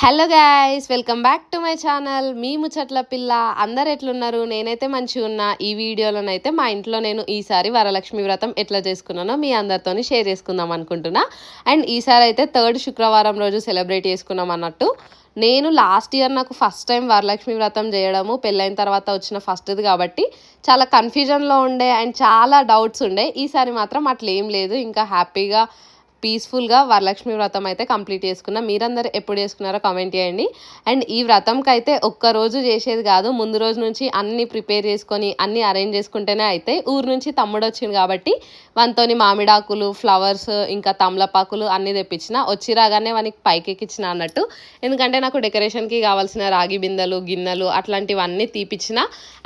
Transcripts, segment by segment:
Hello guys welcome back to my channel మీ ముచ్చట్ల పిల్ల అందరు ఎట్లున్నారు? నేనైతే మంచిగా ఉన్నా. ఈ వీడియోలోనైతే మా ఇంట్లో నేను ఈసారి వరలక్ష్మి వ్రతం ఎట్లా చేసుకున్నానో మీ అందరితోని షేర్ చేసుకుందాం అనుకుంటున్నా. అండ్ ఈసారి అయితే థర్డ్ శుక్రవారం రోజు సెలబ్రేట్ చేసుకున్నాం అన్నట్టు. నేను లాస్ట్ ఇయర్ నాకు ఫస్ట్ టైం వరలక్ష్మి వ్రతం చేయడము పెళ్ళైన తర్వాత వచ్చిన ఫస్ట్ది కాబట్టి చాలా కన్ఫ్యూజన్లో ఉండే అండ్ చాలా డౌట్స్ ఉండే. ఈసారి మాత్రం అట్లేం ఏం లేదు. ఇంకా హ్యాపీగా పీస్ఫుల్గా వరలక్ష్మి వ్రతం అయితే కంప్లీట్ చేసుకున్నాం. మీరందరూ ఎప్పుడు చేసుకున్నారో కామెంట్ చేయండి. అండ్ ఈ వ్రతంకి అయితే ఒక్క రోజు చేసేది కాదు. ముందు రోజు నుంచి అన్ని ప్రిపేర్ చేసుకొని అన్ని అరేంజ్ చేసుకుంటేనే అయితే ఊరు నుంచి తమ్ముడు వచ్చింది కాబట్టి వంతోని మామిడాకులు ఫ్లవర్స్ ఇంకా తమలపాకులు అన్నీ తెప్పించిన వచ్చి రాగానే వానికి పైకి అన్నట్టు. ఎందుకంటే నాకు డెకరేషన్కి కావాల్సిన రాగి బిందెలు గిన్నెలు అట్లాంటివన్నీ తీపిచ్చిన.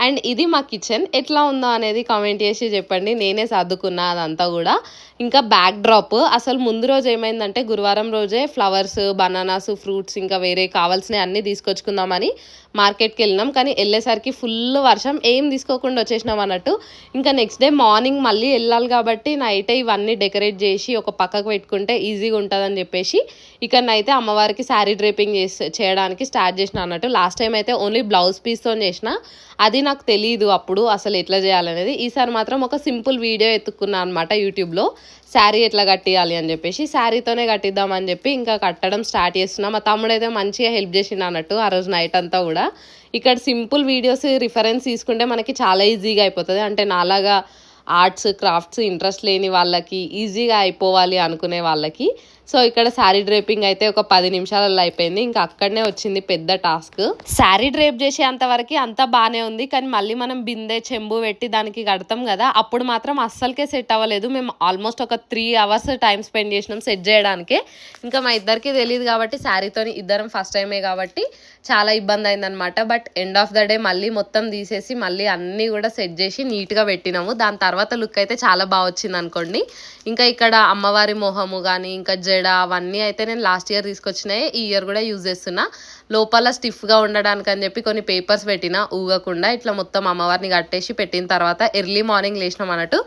అండ్ ఇది మా కిచెన్ ఎట్లా ఉందో అనేది కామెంట్ చేసి చెప్పండి. నేనే సర్దుకున్నా అదంతా కూడా. ఇంకా బ్యాక్ డ్రాప్ అసలు ముందు రోజు ఏమైందంటే గురువారం రోజే ఫ్లవర్స్ బనానాస్ ఫ్రూట్స్ ఇంకా వేరే కావాల్సినవి అన్నీ తీసుకొచ్చుకుందామని మార్కెట్కి వెళ్ళినాం. కానీ వెళ్ళేసరికి ఫుల్ వర్షం ఏం తీసుకోకుండా వచ్చేసినాం అన్నట్టు. ఇంకా నెక్స్ట్ డే మార్నింగ్ మళ్ళీ వెళ్ళాలి కాబట్టి నైటే ఇవన్నీ డెకరేట్ చేసి ఒక పక్కకు పెట్టుకుంటే ఈజీగా ఉంటుందని చెప్పేసి ఇక్కడనైతే అమ్మవారికి శారీ డ్రేపింగ్ చేసి చేయడానికి స్టార్ట్ చేసిన అన్నట్టు. లాస్ట్ టైం అయితే ఓన్లీ బ్లౌజ్ పీస్తో చేసిన. అది నాకు తెలియదు అప్పుడు అసలు ఎట్లా చేయాలనేది. ఈసారి మాత్రం ఒక సింపుల్ వీడియో ఎత్తుకున్నా అనమాట యూట్యూబ్లో శారీ ఎట్లా కట్టియాలి అని చెప్పేసి శారీతోనే కట్టిద్దామని చెప్పి ఇంకా కట్టడం స్టార్ట్ చేస్తున్నా. మా తమ్ముడు అయితే మంచిగా హెల్ప్ చేసిండు అన్నట్టు ఆ రోజు నైట్ అంతా కూడా. ఇక్కడ సింపుల్ వీడియోస్ రిఫరెన్స్ తీసుకుంటే మనకి చాలా ఈజీగా అయిపోతుంది. అంటే నాలాగా ఆర్ట్స్ క్రాఫ్ట్స్ ఇంట్రెస్ట్ లేని వాళ్ళకి ఈజీగా అయిపోవాలి అనుకునే వాళ్ళకి. సో ఇక్కడ శారీ డ్రేపింగ్ అయితే ఒక పది నిమిషాలలో అయిపోయింది. ఇంకా అక్కడనే వచ్చింది పెద్ద టాస్క్. శారీ డ్రేప్ చేసేంత వరకు అంతా బాగానే ఉంది. కానీ మళ్ళీ మనం బిందె చెంబు పెట్టి దానికి కడతాం కదా అప్పుడు మాత్రం అస్సలకే సెట్ అవ్వలేదు. మేము ఆల్మోస్ట్ ఒక త్రీ అవర్స్ టైం స్పెండ్ చేసినాం సెట్ చేయడానికే. ఇంకా మా ఇద్దరికి తెలియదు కాబట్టి శారీతో ఇద్దరం ఫస్ట్ టైమే కాబట్టి చాలా ఇబ్బంది అయిందనమాట but end of the day మళ్ళీ మొత్తం తీసేసి మళ్ళీ అన్నీ కూడా సెట్ చేసి నీట్గా పెట్టినాము. దాని తర్వాత లుక్ అయితే చాలా బాగా వచ్చింది అనుకోండి ఇంకా ఇక్కడ అమ్మవారి మొహము కానీ ఇంకా జడ అవన్నీ అయితే నేను లాస్ట్ ఇయర్ తీసుకొచ్చినాయి. ఈ ఇయర్ కూడా యూజ్ చేస్తున్నా. లోపల స్టిఫ్గా ఉండడానికి అని చెప్పి కొన్ని పేపర్స్ పెట్టిన ఊగకుండా ఇట్లా మొత్తం అమ్మవారిని కట్టేసి పెట్టిన తర్వాత ఎర్లీ మార్నింగ్ లేచినాం అన్నట్టు.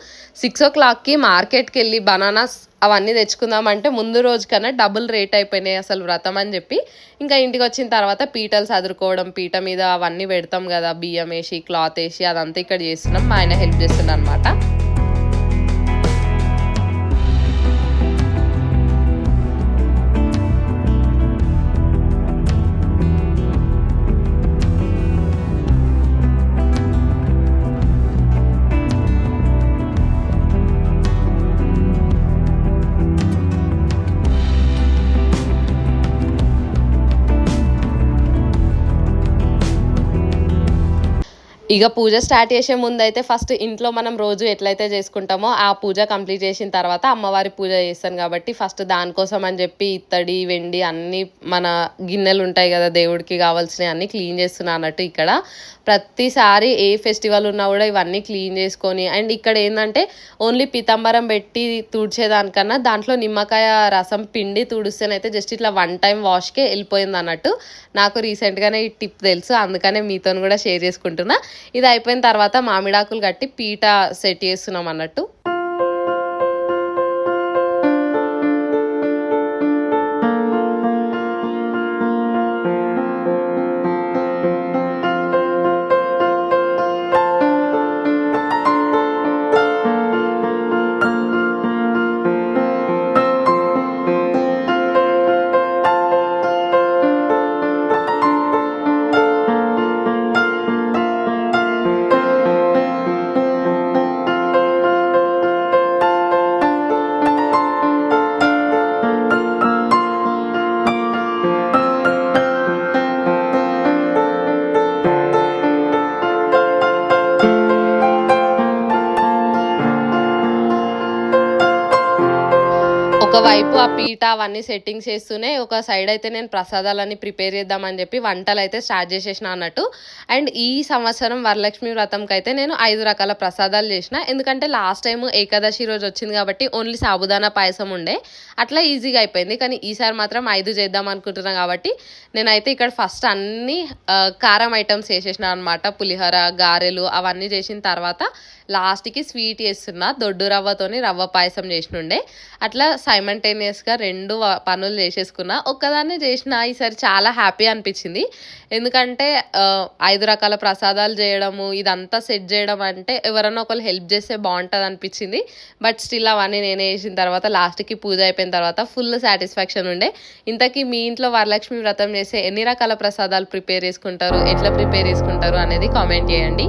సిక్స్ ఓ క్లాక్కి మార్కెట్కి వెళ్ళి బనానాస్ అవన్నీ తెచ్చుకుందామంటే ముందు రోజు కన్నా డబుల్ రేట్ అయిపోయినాయి అసలు వ్రతం అని చెప్పి. ఇంకా ఇంటికి వచ్చిన తర్వాత పీటలు చదురుకోవడం పీట మీద అవన్నీ పెడతాం కదా బియ్యం వేసి క్లాత్ వేసి అదంతా ఇక్కడ చేస్తున్నాం. మా ఆయన హెల్ప్ చేస్తున్నాడు అనమాట ఇక పూజ స్టార్ట్ చేసే ముందు అయితే ఫస్ట్ ఇంట్లో మనం రోజు ఎట్లయితే చేసుకుంటామో ఆ పూజ కంప్లీట్ చేసిన తర్వాత అమ్మవారి పూజ చేస్తాను కాబట్టి ఫస్ట్ దానికోసం అని చెప్పి ఇత్తడి వెండి అన్ని మన గిన్నెలు ఉంటాయి కదా దేవుడికి కావాల్సినవి అన్ని క్లీన్ చేస్తున్నా అన్నట్టు ఇక్కడ. ప్రతిసారి ఏ ఫెస్టివల్ ఉన్నా కూడా ఇవన్నీ క్లీన్ చేసుకొని అండ్ ఇక్కడ ఏంటంటే ఓన్లీ పీతాంబరం పెట్టి తుడిచేదానికన్నా దాంట్లో నిమ్మకాయ రసం పిండి తుడిస్తేనైతే జస్ట్ ఇట్లా వన్ టైం వాష్కే వెళ్ళిపోయింది అన్నట్టు. నాకు రీసెంట్గానే ఈ టిప్ తెలుసు అందుకనే మీతో కూడా షేర్ చేసుకుంటున్నా. ఇది అయిపోయిన తర్వాత మామిడాకులు కట్టి పీట సెట్ చేస్తున్నాం అన్నట్టు. వైపు ఆ పీట అవన్నీ సెట్టింగ్స్ చేస్తూనే ఒక సైడ్ అయితే నేను ప్రసాదాలన్నీ ప్రిపేర్ చేద్దామని చెప్పి వంటలు అయితే స్టార్ట్ చేసేసిన అన్నట్టు. అండ్ ఈ సంవత్సరం వరలక్ష్మి వ్రతంకి అయితే నేను ఐదు రకాల ప్రసాదాలు చేసిన. ఎందుకంటే లాస్ట్ టైం ఏకాదశి రోజు వచ్చింది కాబట్టి ఓన్లీ సాబుదానా పాయసం ఉండే. అట్లా ఈజీగా అయిపోయింది. కానీ ఈసారి మాత్రం ఐదు చేద్దాం అనుకుంటున్నాను కాబట్టి నేనైతే ఇక్కడ ఫస్ట్ అన్ని కారం ఐటమ్స్ వేసేసిన అనమాట పులిహోర గారెలు అవన్నీ చేసిన తర్వాత లాస్ట్కి స్వీట్ చేస్తున్నా. దొడ్డు రవ్వతోని రవ్వ పాయసం చేసినుండే. అట్లా సైమన్ సైమల్టేనియస్గా రెండు పనులు చేసేసుకున్నా. ఒక్కదాన్నే చేసిన ఈసారి చాలా హ్యాపీ అనిపించింది. ఎందుకంటే ఐదు రకాల ప్రసాదాలు చేయడము ఇదంతా సెట్ చేయడం అంటే ఎవరైనా ఒకళ్ళు హెల్ప్ చేస్తే బాగుంటుంది అనిపించింది. బట్ స్టిల్ అవన్నీ నేనే చేసిన తర్వాత లాస్ట్కి పూజ అయిపోయిన తర్వాత ఫుల్ సాటిస్ఫాక్షన్ ఉండే. ఇంతకీ మీ ఇంట్లో వరలక్ష్మి వ్రతం చేసే ఎన్ని రకాల ప్రసాదాలు ప్రిపేర్ చేసుకుంటారు ఎట్లా ప్రిపేర్ చేసుకుంటారు అనేది కామెంట్ చేయండి.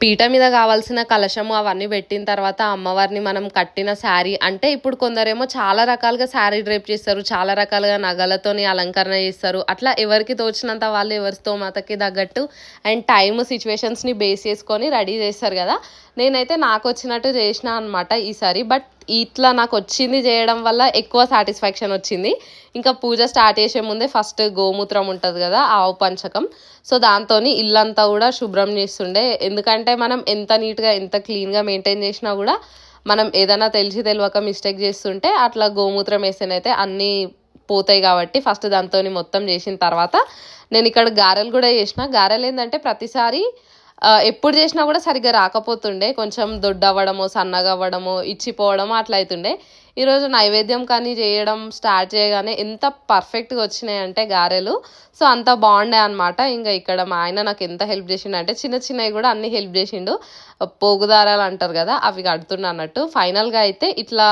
పీట మీద కావాల్సిన కలశము అవన్నీ పెట్టిన తర్వాత అమ్మవారిని మనం కట్టిన శారీ అంటే ఇప్పుడు కొందరేమో చాలా రకాలుగా శారీ డ్రేప్ చేస్తారు చాలా రకాలుగా నగలతోని అలంకరణ చేస్తారు. అట్లా ఎవరికి తోచినంత వాళ్ళు ఎవరి స్తోమతకి తగ్గట్టు అండ్ టైమ్ సిచ్యువేషన్స్ని బేస్ చేసుకొని రెడీ చేస్తారు కదా. నేనైతే నాకు వచ్చినట్టు చేసిన అనమాట ఈసారి బట్ ఇట్లా నాకు వచ్చింది చేయడం వల్ల ఎక్కువ సాటిస్ఫాక్షన్ వచ్చింది. ఇంకా పూజ స్టార్ట్ చేసే ముందే ఫస్ట్ గోమూత్రం ఉంటుంది కదా ఆవు పంచకం. సో దాంతో ఇల్లంతా కూడా శుభ్రం చేస్తుండే. ఎందుకంటే మనం ఎంత నీట్గా ఎంత క్లీన్గా మెయింటైన్ చేసినా కూడా మనం ఏదైనా తెలిసి తెలియక మిస్టేక్ చేస్తుంటే అట్లా గోమూత్రం వేస్తేనైతే అన్నీ పోతాయి కాబట్టి ఫస్ట్ దాంతో మొత్తం చేసిన తర్వాత నేను ఇక్కడ గారెలు కూడా చేసిన. గారెలు ఏంటంటే ప్రతిసారి ఎప్పుడు చేసినా కూడా సరిగ్గా రాకపోతుండే. కొంచెం దొడ్డవ్వడము సన్నగా అవ్వడము ఇచ్చిపోవడము అట్లా అవుతుండే ఈరోజు నైవేద్యం కానీ చేయడం స్టార్ట్ చేయగానే ఎంత పర్ఫెక్ట్గా వచ్చినాయి అంటే గారెలు. సో అంత బాగుండే అనమాట ఇంకా ఇక్కడ మా ఆయన నాకు ఎంత హెల్ప్ చేసిండు అంటే చిన్న చిన్నవి కూడా అన్ని హెల్ప్ చేసిండు. పోగుదారాలు అంటారు కదా అవి కడుతున్నా అన్నట్టు. ఫైనల్గా అయితే ఇట్లా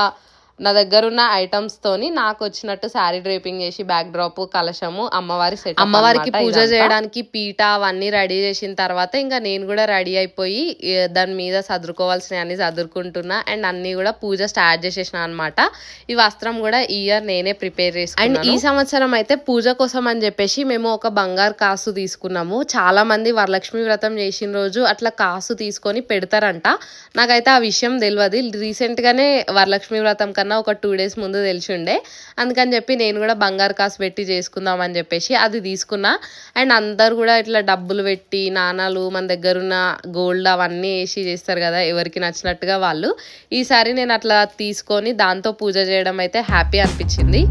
నా దగ్గర ఉన్న ఐటమ్స్ తోని నాకు వచ్చినట్టు శారీ డ్రేపింగ్ చేసి బ్యాక్ డ్రాప్ కలశము అమ్మవారి సెట్ అమ్మవారికి పూజ చేయడానికి పీట అవన్నీ రెడీ చేసిన తర్వాత ఇంకా నేను కూడా రెడీ అయిపోయి దాని మీద సదురుకోవాల్సిన అన్ని సదురుకుంటున్నా. అండ్ అన్ని కూడా పూజ స్టార్ట్ చేసేసిన అనమాట ఈ వస్త్రం కూడా ఈ ఇయర్ నేనే ప్రిపేర్ చేసుకున్నాను అండ్ ఈ సంవత్సరం అయితే పూజ కోసం అని చెప్పేసి మేము ఒక బంగారు కాసు తీసుకున్నాము. చాలా మంది వరలక్ష్మి వ్రతం చేసిన రోజు అట్లా కాసు తీసుకొని పెడతారంట. నాకైతే ఆ విషయం తెలియదు రీసెంట్ గానే వరలక్ష్మి వ్రతం కన్నా ఒక టూ డేస్ ముందు తెలిసి ఉండే అందుకని చెప్పి నేను కూడా బంగారు కాసు పెట్టి చేసుకుందాం అని చెప్పేసి అది తీసుకున్నా. అండ్ అందరు కూడా ఇట్లా డబ్బులు పెట్టి నాణాలు మన దగ్గర ఉన్న గోల్డ్ అవన్నీ వేసి చేస్తారు కదా ఎవరికి నచ్చినట్టుగా వాళ్ళు. ఈసారి నేను అట్లా తీసుకొని దాంతో పూజ చేయడం అయితే హ్యాపీ అనిపించింది.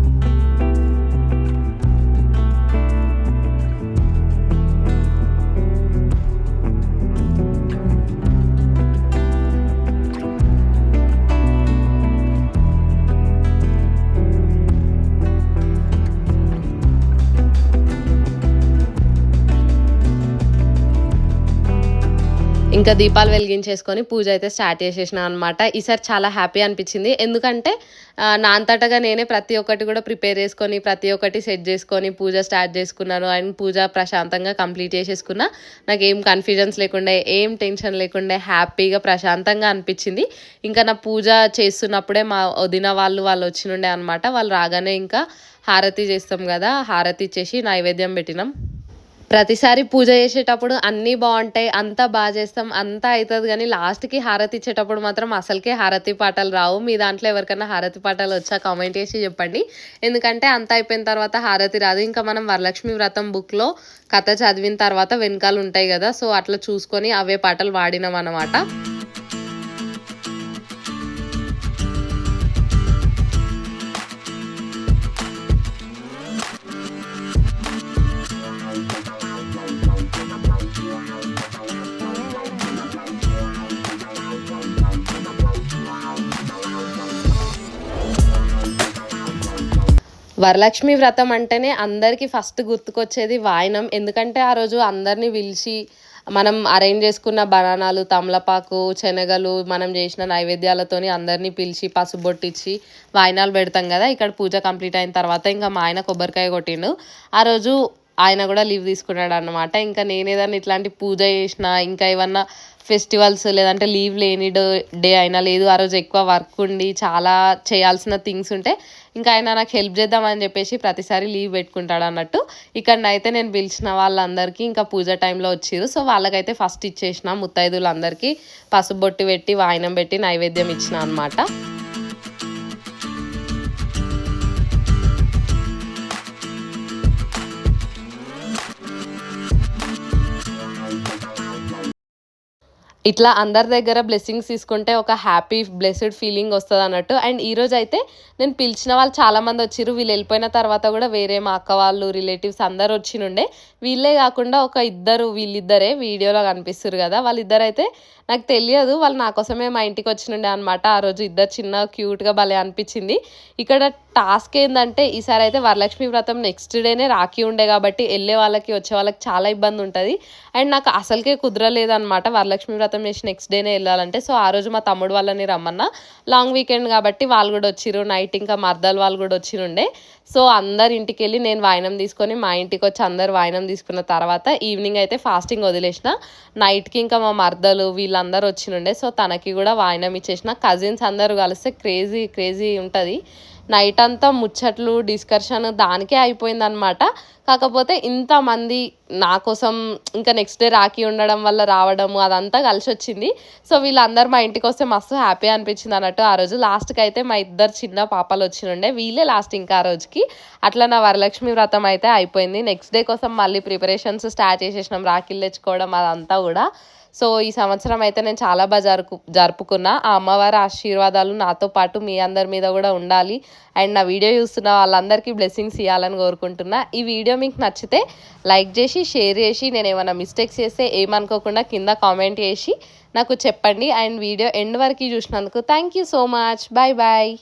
ఇంకా దీపాలు వెలిగించేసుకొని పూజ అయితే స్టార్ట్ చేసేసిన అనమాట ఈసారి చాలా హ్యాపీ అనిపించింది. ఎందుకంటే నా అంతటగా నేనే ప్రతి ఒక్కటి కూడా ప్రిపేర్ చేసుకొని ప్రతి ఒక్కటి సెట్ చేసుకొని పూజ స్టార్ట్ చేసుకున్నాను. అండ్ పూజ ప్రశాంతంగా కంప్లీట్ చేసేసుకున్నా. నాకు ఏం కన్ఫ్యూజన్స్ లేకుండా ఏం టెన్షన్ లేకుండా హ్యాపీగా ప్రశాంతంగా అనిపించింది. ఇంకా నా పూజ చేస్తున్నప్పుడే మా వదిన వాళ్ళు వాళ్ళు వచ్చినుండే అనమాట వాళ్ళు రాగానే ఇంకా హారతి చేస్తాం కదా హారతి ఇచ్చేసి నైవేద్యం పెట్టినాం. ప్రతిసారి పూజ చేసేటప్పుడు అన్నీ బాగుంటాయి అంతా బాగా చేస్తాం అంతా అవుతుంది కానీ లాస్ట్కి హారతి ఇచ్చేటప్పుడు మాత్రం అసలుకే హారతి పాటలు రావు. మీ దాంట్లో ఎవరికైనా హారతి పాటలు వచ్చా కామెంట్ చేసి చెప్పండి. ఎందుకంటే అంతా అయిపోయిన తర్వాత హారతి రాదు. ఇంకా మనం వరలక్ష్మి వ్రతం బుక్లో కథ చదివిన తర్వాత వెనకాలు ఉంటాయి కదా సో అట్లా చూసుకొని అవే పాటలు వాడినాం అనమాట వరలక్ష్మి వ్రతం అంటేనే అందరికీ ఫస్ట్ గుర్తుకొచ్చేది వాయనం. ఎందుకంటే ఆ రోజు అందరినీ పిలిచి మనం అరేంజ్ చేసుకున్న బనానాలు తమలపాకు శనగలు మనం చేసిన నైవేద్యాలతోని అందరినీ పిలిచి పసుబొట్టిచ్చి వాయినాలు పెడతాం కదా. ఇక్కడ పూజ కంప్లీట్ అయిన తర్వాత ఇంకా మా ఆయన కొబ్బరికాయ కొట్టిండు. ఆ రోజు ఆయన కూడా లీవ్ తీసుకున్నాడు అన్నమాట. ఇంకా నేను ఏదైనా ఇట్లాంటి పూజ చేసిన ఇంకా ఏమన్నా ఫెస్టివల్స్ లేదంటే లీవ్ లేని డే అయినా లేదు ఆ రోజు ఎక్కువ వర్క్ ఉండి చాలా చేయాల్సిన థింగ్స్ ఉంటే ఇంకా ఆయన నాకు హెల్ప్ చేద్దామని చెప్పేసి ప్రతిసారి లీవ్ పెట్టుకుంటాడు అన్నట్టు. ఇక్కడ అయితే నేను పిలిచిన వాళ్ళందరికీ ఇంకా పూజ టైంలో వచ్చిర్రు. సో వాళ్ళకైతే ఫస్ట్ ఇచ్చేసిన ముత్తైదులందరికీ పసుపు బొట్టి పెట్టి వాయినం పెట్టి నైవేద్యం ఇచ్చిన అనమాట ఇట్లా అందరి దగ్గర బ్లెస్సింగ్స్ తీసుకుంటే ఒక హ్యాపీ బ్లెస్డ్ ఫీలింగ్ వస్తుంది అన్నట్టు. అండ్ ఈరోజు అయితే నేను పిలిచిన వాళ్ళు చాలామంది వచ్చిర్రు. వీళ్ళు వెళ్ళిపోయిన తర్వాత కూడా వేరే మా అక్క వాళ్ళు రిలేటివ్స్ అందరు వచ్చినుండే. వీళ్ళే కాకుండా ఒక ఇద్దరు వీళ్ళిద్దరే వీడియోలో కనిపిస్తారు కదా. వాళ్ళిద్దరు అయితే నాకు తెలియదు. వాళ్ళు నా కోసమే మా ఇంటికి వచ్చినుండే అనమాట ఆ రోజు ఇద్దరు చిన్న క్యూట్గా భలే అనిపించింది. ఇక్కడ టాస్క్ ఏంటంటే ఈసారి అయితే వరలక్ష్మి వ్రతం నెక్స్ట్ డేనే రాఖీ ఉండే కాబట్టి వెళ్ళే వాళ్ళకి వచ్చే వాళ్ళకి చాలా ఇబ్బంది ఉంటుంది. అండ్ నాకు అసలుకే కుదరలేదనమాట వరలక్ష్మి వ్రతం చేసి నెక్స్ట్ డేనే వెళ్ళాలంటే. సో ఆ రోజు మా తమ్ముడు వాళ్ళని రమ్మన్నా. లాంగ్ వీకెండ్ కాబట్టి వాళ్ళు కూడా వచ్చిరు నైట్ ఇంకా మర్దలు వాళ్ళు కూడా వచ్చిరుండే సో అందరి ఇంటికి వెళ్ళి నేను వాయినం తీసుకొని మా ఇంటికి వచ్చి అందరు వాయినం తీసుకున్న తర్వాత ఈవినింగ్ అయితే ఫాస్టింగ్ వదిలేసిన. నైట్కి ఇంకా మా మర్దలు వీళ్ళందరూ వచ్చినుండే. సో తనకి కూడా వాయినం ఇచ్చేసిన. కజిన్స్ అందరూ కలిస్తే క్రేజీ క్రేజీ ఉంటుంది. నైట్ అంతా ముచ్చట్లు డిస్కషన్ దానికే అయిపోయింది అనమాట కాకపోతే ఇంతమంది నా కోసం ఇంకా నెక్స్ట్ డే రాఖీ ఉండడం వల్ల రావడము అదంతా కలిసి వచ్చింది సో వీళ్ళందరూ మా ఇంటికి వస్తే మస్తు హ్యాపీ అనిపించింది అన్నట్టు ఆ రోజు. లాస్ట్కి అయితే మా ఇద్దరు చిన్న పాపలు వచ్చినుండే. వీళ్ళే లాస్ట్ ఇంకా ఆ రోజుకి. అట్లా నా వరలక్ష్మి వ్రతం అయితే అయిపోయింది. నెక్స్ట్ డే కోసం మళ్ళీ ప్రిపరేషన్స్ స్టార్ట్ చేసేసినాం. రాఖీలు తెచ్చుకోవడం అదంతా కూడా. సో ఈ సంవత్సరం అయితే నేను చాలా బాగా జరుపు జరుపుకున్నా. ఆ అమ్మవారి ఆశీర్వాదాలు నాతో పాటు మీ అందరి మీద కూడా ఉండాలి. అండ్ నా వీడియో చూస్తున్న వాళ్ళందరికీ బ్లెస్సింగ్స్ ఇవ్వాలని కోరుకుంటున్నా. ఈ వీడియో మీకు నచ్చితే లైక్ చేసి షేర్ చేసి నేను ఏమైనా మిస్టేక్స్ చేస్తే ఏమనుకోకుండా కింద కామెంట్ చేసి నాకు చెప్పండి. అండ్ వీడియో ఎండ్ వరకు చూసినందుకు thank you so much. Bye bye.